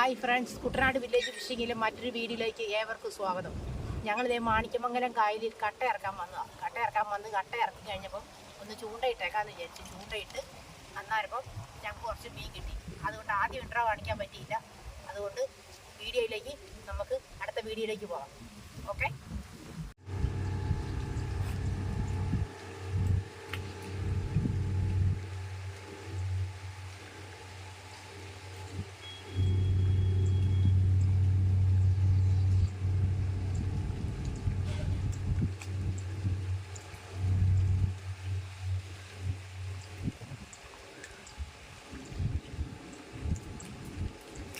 Hi friends. Kuttanad village ഫിഷിങ്ങിലെ മറ്റൊരു വീഡിയോയിലേക്ക് ഏവർക്കും സ്വാഗതം. ഞങ്ങളിതേ മാണിക്കമംഗലം കായലിൽ കട്ട ഇറക്കാൻ വന്നതാണ് കട്ട ഇറക്കാൻ വന്ന് കട്ട ഇറക്കി കഴിഞ്ഞപ്പം ഒന്ന് ചൂണ്ടയിട്ടേക്കാന്ന് വിചാരിച്ചു ചൂണ്ടയിട്ട് അന്നാരപ്പം ഞങ്ങൾക്ക് കുറച്ച് മീൻ കിട്ടി. അതുകൊണ്ട് ആദ്യം ഇൻട്രോ കാണിക്കാൻ പറ്റിയില്ല. അതുകൊണ്ട് വീഡിയോയിലേക്ക് നമുക്ക് അടുത്ത വീഡിയോയിലേക്ക് പോകാം. ഓക്കെ?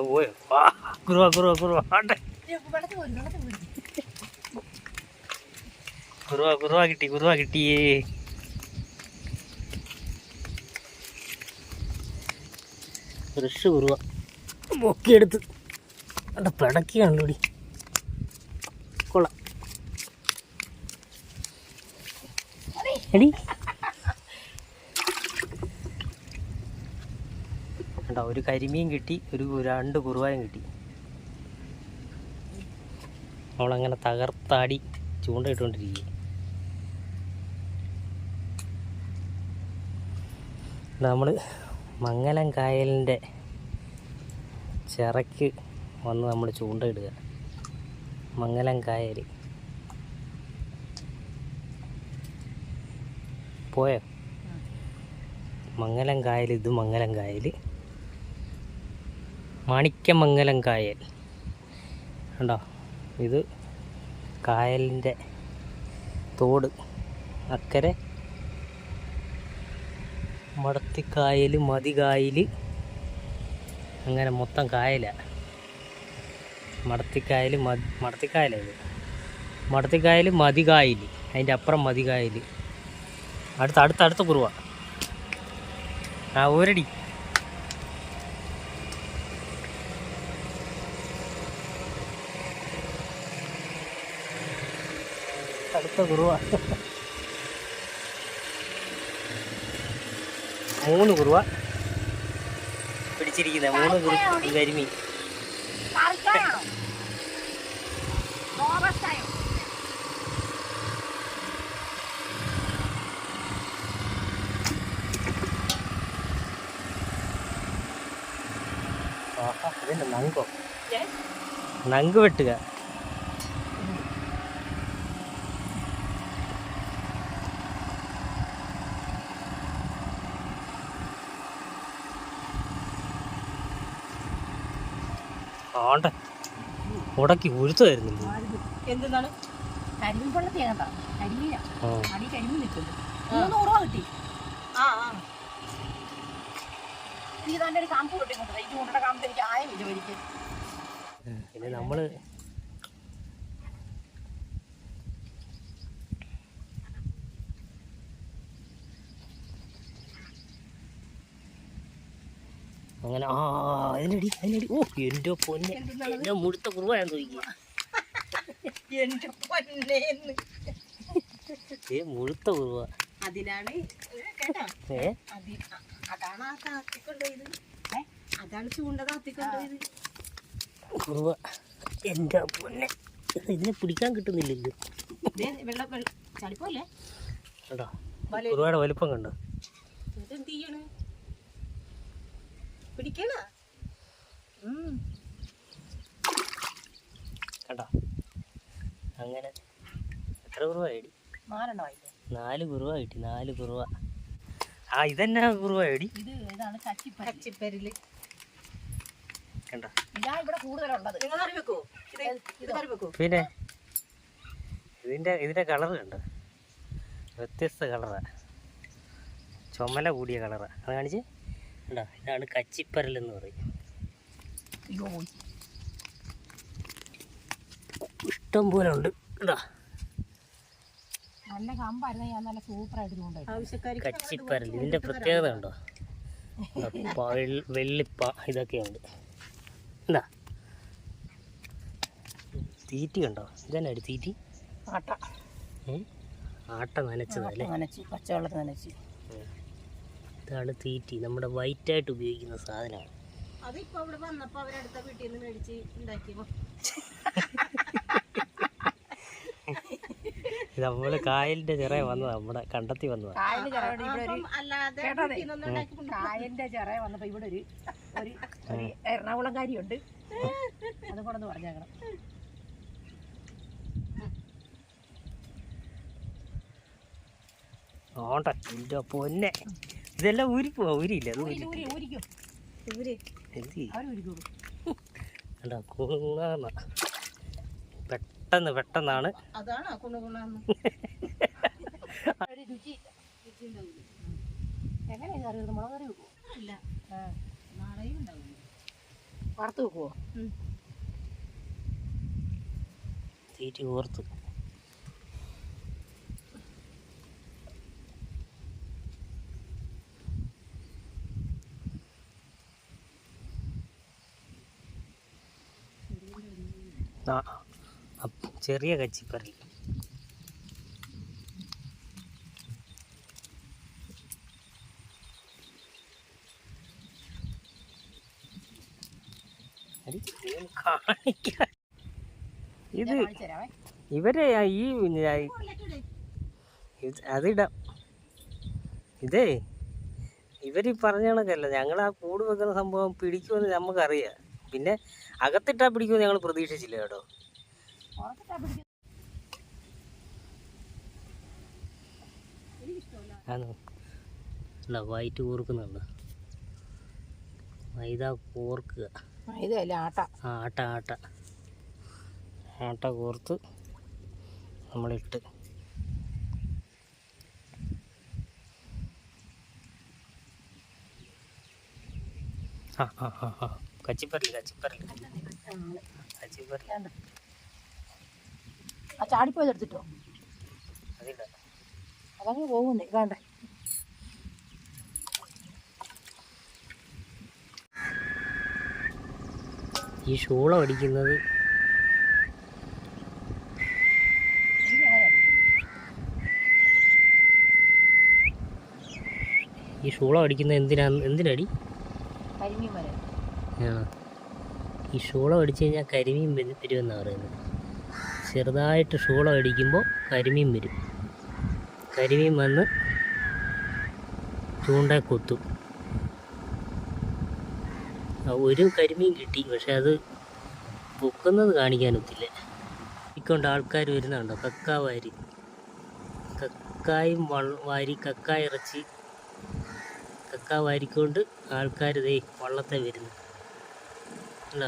പോയോ. അവിടെ പിടക്കി കണ്ടുപിടി കൊള്ളാം. എടി. കണ്ടോ ഒരു കരിമീൻ കിട്ടി ഒരു രണ്ട് കുറുവായും കിട്ടി. അവളങ്ങനെ തകർത്താടി ചൂണ്ടയിട്ടുകൊണ്ടിരിക്കുക നമ്മൾ മംഗലം കായലിന്റെ ചിറയ്ക്ക് വന്ന് നമ്മൾ ചൂണ്ടയിടുക മംഗലം കായൽ. പോയോ? മംഗലം കായൽ ഇത് മംഗലം കായൽ. മാണിക്യമംഗലം കായൽ കണ്ടോ? ഇത് കായലിന്റെ തോട്. അക്കരെ മടത്തിക്കായൽ മതികായൽ അങ്ങനെ മൊത്തം കായലാണ് മടത്തിക്കായൽ മതി മടത്തിക്കായലത് മടത്തിക്കായൽ മതികായൽ അതിന്റെ അപ്പുറം മതികായൽ അടുത്ത അടുത്ത അടുത്ത കുറുവ. ആ ഒരടി. അടുത്ത കുറുവ. മൂന്ന് കുറുവ. പിടിച്ചിരിക്കുന്ന. മൂന്ന് കുറുവ കരിമീൻ. ഇതിന്റെ നങ്കോ? നങ്ക് വെട്ടുക ഉടക്കി ഉരുത്തായിരുന്നു തരുന്നില്ല എന്താണ് കരിമീൻ വെള്ളത്തിൽ കണ്ട കരിമീനാ. ആ അടി കരിമീൻ നിൽക്കുന്നു. മൂന്ന് ഉറവ കിട്ടി. ആ ആ. നീ തന്നെ ഒരു കാമ്പ് കിട്ടിക്കൊണ്ട് ഈ ചൂണ്ടയുടെ കാമ്പ് എനിക്ക് ആയമില്ല ഒരിക്കൽ പിന്നെ നമ്മൾ അങ്ങനെ ആ അതിനടി അതിനടി. ഓ എന്റെ പൊന്നെ. എന്റെ മുഴുത്ത കുറുവാൻ തോന്നിക്കുക എന്റെ പൊന്നേന്ന് ഏ മുഴുത്ത കുറുവ. അതിനാണ് ഏ? അതി അതാണ് ആ താത്തിക്കൊണ്ടുപോയത് ഏ അതാണ് ചൂണ്ട താത്തിക്കൊണ്ടുപോയത് കുറുവ. എന്റെ പൊന്നെ. ഇതിനെ പിടിക്കാൻ കിട്ടുന്നില്ലല്ലോ. കുറുവയുടെ വലിപ്പം കണ്ടോ? പിടിക്കണ? കണ്ടോ? അങ്ങനെ എത്ര കുറുവ നാല് കുറുവ കിട്ടി നാല് കുറുവ. ആ ഇതെന്നാ കുറുവ എടി? ഇത് ഇതാണ് കച്ചിപ്പരി കച്ചിപ്പരിൽ. കണ്ടോ? പിന്നെ? ഇതിന്റെ ഇതിന്റെ കളർ കണ്ടോ? വ്യത്യസ്ത കളറാ. ചുമല കൂടിയ കളറാ. അത് കാണിച്ച്? ഇതാണ് കച്ചിപ്പരൽ എന്ന് പറയും. അയ്യോ. ഇഷ്ടം പോലെ ഉണ്ട്. നല്ല കമ്പായിരുന്നു. ഞാൻ നല്ല സൂപ്പറായിട്ട് കൊണ്ടുപോയി കച്ചിപ്പരൽ. ഇതിന്റെ പ്രത്യേകത ഉണ്ടോ? വെള്ളിപ്പ ഇതൊക്കെയുണ്ട് എന്താ തീറ്റി ഉണ്ടോ ഇതന്നെ തീറ്റി? ആട്ട. ആട്ട നനച്ചതല്ലേ? നനച്ചു പച്ചവെള്ളത്തിൽ നനച്ച്. ഇതാണ് തീറ്റി. നമ്മുടെ വൈറ്റ് ആയിട്ട് ഉപയോഗിക്കുന്ന സാധനമാണ്. അതിപ്പോ ഇവിടെ വന്നപ്പോ അവരടുത്ത വീട്ടിൽ നിന്ന് മേടിച്ച് നമ്മൾ കായലിന്റെ ചിറ വന്നതാ നമ്മുടെ കണ്ടെത്തി വന്നതാ. കായലിന്റെ ചിറ വന്നപ്പോ ഇവിടെ ഒരു ഒരു ഒരു എറണാകുളംകാരിയുണ്ട്. അതും കൂടെ ഒന്ന് പറഞ്ഞേക്കണം. ഓണ്ട എന്റെ പൊന്നെ. ഇതെല്ലാം ഊരി. പോവാ ഊരിയില്ല കണ്ടോ കുണുകുണാന്ന പെട്ടെന്ന് പെട്ടെന്നാണ്. അതാണോ കുണുകുണെന്ന് ചെറിയ കച്ചിപ്പറി. ഇത് ഇവരെ ഈ അതിടാം. ഇതേ ഇവർ ഈ പറഞ്ഞ കണക്കല്ല ഞങ്ങൾ ആ കൂട് വെക്കുന്ന സംഭവം പിടിക്കുമെന്ന് നമുക്കറിയാം. പിന്നെ അകത്തിട്ടാ പിടിക്കുമെന്ന് ഞങ്ങൾ പ്രതീക്ഷിച്ചില്ല കേട്ടോ. പിടിക്കും അല്ല വൈറ്റ് കോർക്കുന്നുണ്ട്. മൈദ കോർക്കുക. മൈദ അല്ല ആട്ട. ആ ആട്ട ആട്ട. ആട്ട കോർത്ത് നമ്മളിട്ട്. ആ ആ ആ ആ. കച്ചിപ്പരൽ കച്ചിപ്പരൽ കച്ചിപ്പരൽ ആ ചാടിപ്പോയത് എടുത്തിട്ടോ? അതില്ല. അതങ്ങ് പോകുന്നേ വേണ്ടേ ഈ ഷൂള അടിക്കുന്നത് ഈ ഷൂള അടിക്കുന്നത് എന്തിനാ എന്തിനടി? കരിമീൻ വരെ ഈ ഷൂളം അടിച്ചു കഴിഞ്ഞാൽ കരിമീൻ വരും വരുമെന്നാണ് പറയുന്നത്. ചെറുതായിട്ട് ഷൂളം അടിക്കുമ്പോൾ കരിമീൻ വരും. കരിമീൻ വന്ന് ചൂണ്ട കൊത്തും. ഒരു കരിമീൻ കിട്ടി പക്ഷെ അത് പൊക്കുന്നത് കാണിക്കാനൊത്തില്ല ഇക്കൊണ്ട് ആൾക്കാർ വരുന്നുണ്ടോ കക്ക വാരി കക്കായും വാരി കക്ക ഇറച്ചി കക്ക വാരിക്കൊണ്ട് ആൾക്കാർ ദേ വള്ളത്തെ വരുന്നു. അല്ല?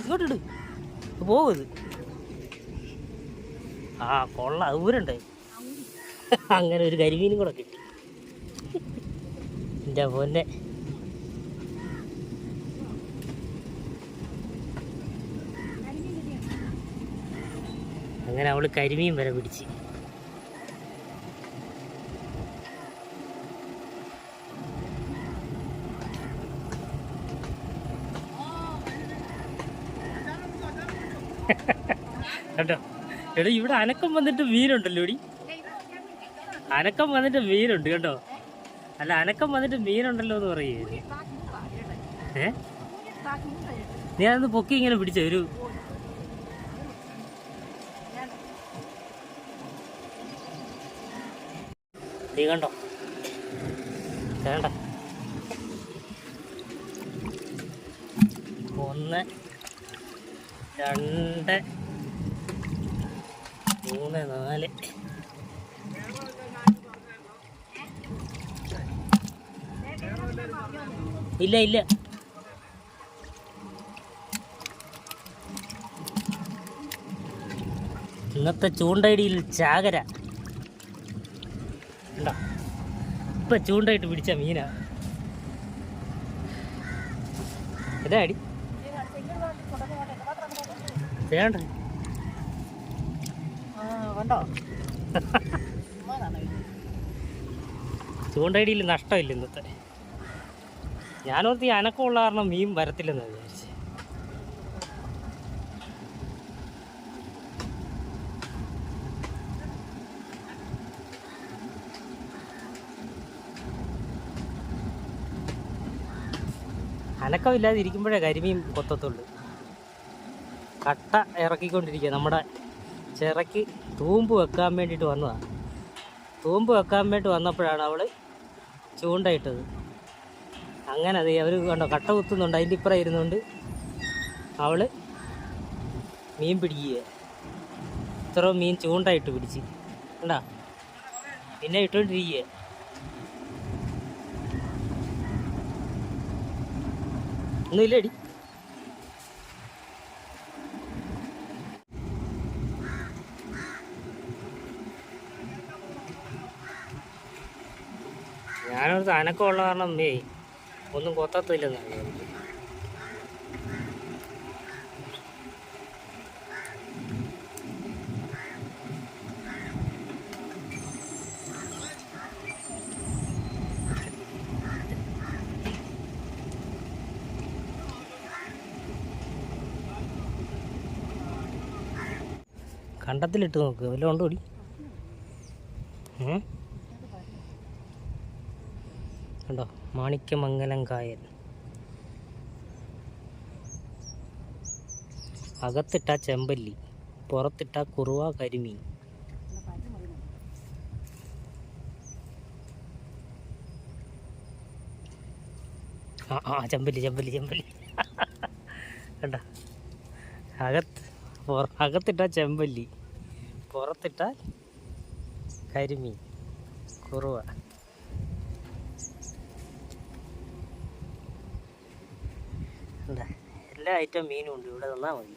ഇങ്ങോട്ടിട്. പോവത് ആ കൊള്ള. ഊരണ്ടേ? അങ്ങനെ ഒരു കരിമീനും കൂടെ കിട്ടി. എന്റെ പൊന്നെ. അങ്ങനെ അവൾ കരിമീൻ വരെ പിടിച്ച്. കേട്ടോ ഇവിടെ അനക്കം വന്നിട്ട് മീനുണ്ടല്ലോ ഇടി അനക്കം വന്നിട്ട് മീനുണ്ട് കേട്ടോ അല്ല അനക്കം വന്നിട്ട് മീനുണ്ടല്ലോ എന്ന് പറയുന്നത് ഏ? നീ അതൊന്ന് പൊക്കി ഇങ്ങനെ പിടിച്ച ഒരു നീ കണ്ടോ? വേണ്ട ഒന്ന് രണ്ട് മൂന്ന് നാല്. ഇല്ല ഇല്ല. ഇന്നത്തെ ചൂണ്ടയിടിയിൽ ചാകര ഉണ്ടോ ഇപ്പൊ ചൂണ്ടായിട്ട് പിടിച്ച മീനാ. ഇതാ അടി വേണ്ട? ചൂണ്ടയിടിയിൽ നഷ്ടമില്ല ഇന്നത്തെ. ഞാനോർത്ത് ഈ അനക്കമുള്ള കാരണം മീൻ വരത്തില്ലെന്ന് വിചാരിച്ചു അനക്കമില്ലാതെ ഇരിക്കുമ്പോഴേ കരിമീൻ കൊത്തത്തുള്ളൂ. കട്ട ഇറക്കിക്കൊണ്ടിരിക്കുക. നമ്മുടെ ചിറയ്ക്ക് തൂമ്പ് വെക്കാൻ വേണ്ടിയിട്ട് വന്നതാണ് തൂമ്പ് വെക്കാൻ വേണ്ടി വന്നപ്പോഴാണ് അവൾ ചൂണ്ടയിട്ടത്. അങ്ങനെ അത് അവർ കണ്ടോ കട്ട കുത്തുന്നുണ്ട്. അതിന്റെ ഇപ്പുറം ഇരുന്നുകൊണ്ട് അവൾ മീൻ പിടിക്കുക. ഇത്ര മീൻ ചൂണ്ടയിട്ട് പിടിച്ച്. കണ്ടാ? പിന്നെ ഇട്ടുകൊണ്ടിരിക്കുക. ഒന്നുമില്ലടി. ഞാനൊരു അനക്കമുള്ള കാരണം ഒന്നും കൊത്തത്തില്ലെന്നാണ് കണ്ടത്തിലിട്ട് നോക്ക്. വല്ലതും ഉണ്ടോ ഓടി കണ്ടോ? മാണിക്യമംഗലം കായൽ അകത്തിട്ട ചെമ്പല്ലി പുറത്തിട്ട കുറുവ കരിമീൻ. ആ ആ ചെമ്പല്ലി ചെമ്പല്ലി ചെമ്പല്ലി. കണ്ട? അകത്ത് അകത്തിട്ട ചെമ്പല്ലി. പുറത്തിട്ട കരിമീൻ. കുറുവ. എല്ലാ ഐറ്റം മീനും ഉണ്ട്. ഇവിടെ തന്നാൽ മതി.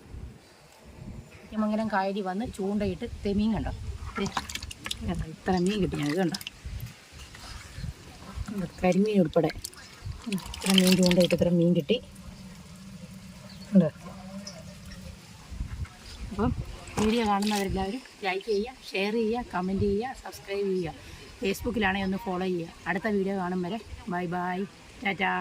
മംഗലം കായലി വന്ന് ചൂണ്ടയിട്ട് തെമീൻ കണ്ടോ? ഇത്ര മീൻ കിട്ടി ഞങ്ങൾക്ക് കണ്ടോ? കരിമീൻ ഉൾപ്പെടെ. ഇത്ര മീൻ ചൂണ്ടയിട്ട് ഇത്ര മീൻ കിട്ടി. കണ്ടോ അപ്പം വീഡിയോ കാണുന്നവരെല്ലാവരും ലൈക്ക് ചെയ്യുക ഷെയർ ചെയ്യുക കമന്റ് ചെയ്യുക സബ്സ്ക്രൈബ് ചെയ്യുക. ഫേസ്ബുക്കിലാണെങ്കിൽ ഒന്ന് ഫോളോ ചെയ്യുക. അടുത്ത വീഡിയോ കാണും വരെ. Bye bye Tata